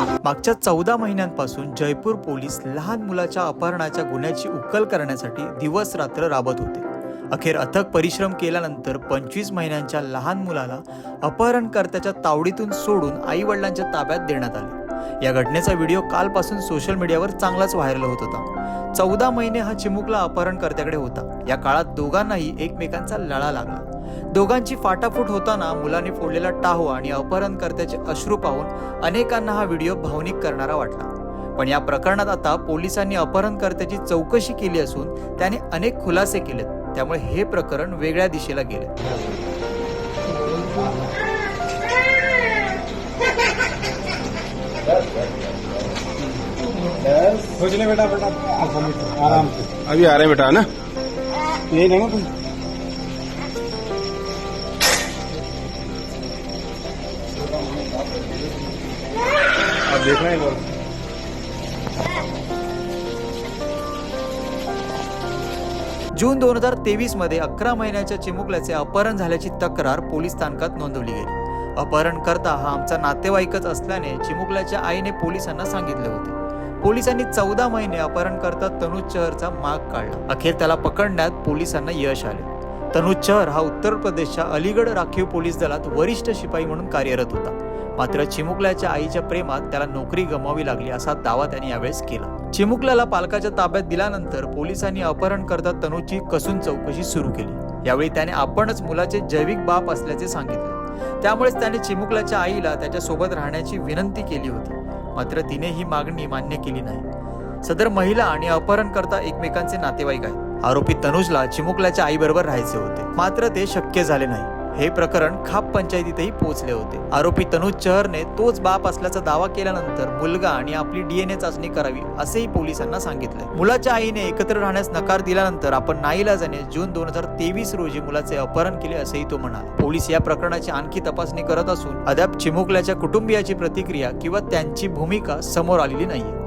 मागच्या चौदा महिन्यांपासून जयपूर पोलीस लहान मुलाच्या अपहरणाच्या गुन्ह्याची उकल करण्यासाठी दिवस रात्र राबत होते. अखेर अथक परिश्रम केल्यानंतर पंचवीस महिन्यांच्या लहान मुलाला अपहरणकर्त्याच्या तावडीतून सोडून आई वडिलांच्या ताब्यात देण्यात आले. या घटनेचा व्हिडिओ कालपासून सोशल मीडियावर चांगलाच व्हायरल होत होता. चौदा महिने हा चिमुकला अपहरणकर्त्याकडे होता. या काळात दोघांनाही एकमेकांचा लळा लागला. दोघांची फाटाफूट होताना मुलांनी फोडलेला टाहो आणि अपहरणकर्त्याचे अश्रू पाहून अनेकांना हा व्हिडिओ भावनिक करणारा वाटला. पण या प्रकरणात आता पोलिसांनी अपहरणकर्त्याची चौकशी केली असून त्याने अनेक खुलासे केलेत. त्यामुळे हे प्रकरण वेगळ्या दिशेला गेले. खोज ले बेटा. बेटा आराम से अभी आ रहे हैं बेटा है ना? यही लेना तुम आप देखना है एक बार जून दोन हजार तेवीसमध्ये अकरा महिन्याच्या चिमुकल्याचे अपहरण झाल्याची तक्रार पोलीस स्थानकात नोंदवली गेली. अपहरणकर्ता हा आमचा नातेवाईकच असल्याने चिमुकल्याच्या आईने पोलिसांना सांगितले होते. पोलिसांनी चौदा महिने अपहरणकर्ता तनुज चहरचा माग काढला. अखेर त्याला पकडण्यात पोलिसांना यश आले. तनुज चहर हा उत्तर प्रदेशच्या अलीगड राखीव पोलीस दलात वरिष्ठ शिपाई म्हणून कार्यरत होता. मात्र चिमुकल्याच्या आईच्या प्रेमात त्याला नोकरी गमावी लागली असा दावा त्याने यावेळेस केला. चिमुकल्याला पालकाच्या ताब्यात दिल्यानंतर पोलिसांनी अपहरण करता तनुची कसून चौकशी सुरू केली. यावेळी त्याने आपणच मुलाचे जैविक बाप असल्याचे सांगितले. त्यामुळेच त्याने चिमुकल्याच्या आईला त्याच्या सोबत राहण्याची विनंती केली होती. मात्र तिने ही मागणी मान्य केली नाही. सदर महिला आणि अपहरणकर्ता एकमेकांचे नातेवाईक आहेत. आरोपी तनुजला चिमुकल्याच्या आईबरोबर राहायचे होते. मात्र ते शक्य झाले नाही. हे प्रकरण खाप पंचायतीतही पोहोचले होते. आरोपी तनुज चहरने तोच बाप असल्याचा दावा केल्यानंतर मुलगा आणि आपली डीएनए चाचणी करावी असेही पोलिसांना सांगितले मुलाच्या आईने एकत्र राहण्यास नकार दिल्यानंतर आपण नाईलाजाने जून दोन हजार तेवीस रोजी मुलाचे अपहरण केले असेही तो म्हणाला. पोलीस या प्रकरणाची आणखी तपासणी करत असून अद्याप चिमुकल्याच्या कुटुंबियाची प्रतिक्रिया किंवा त्यांची भूमिका समोर आलेली नाहीये.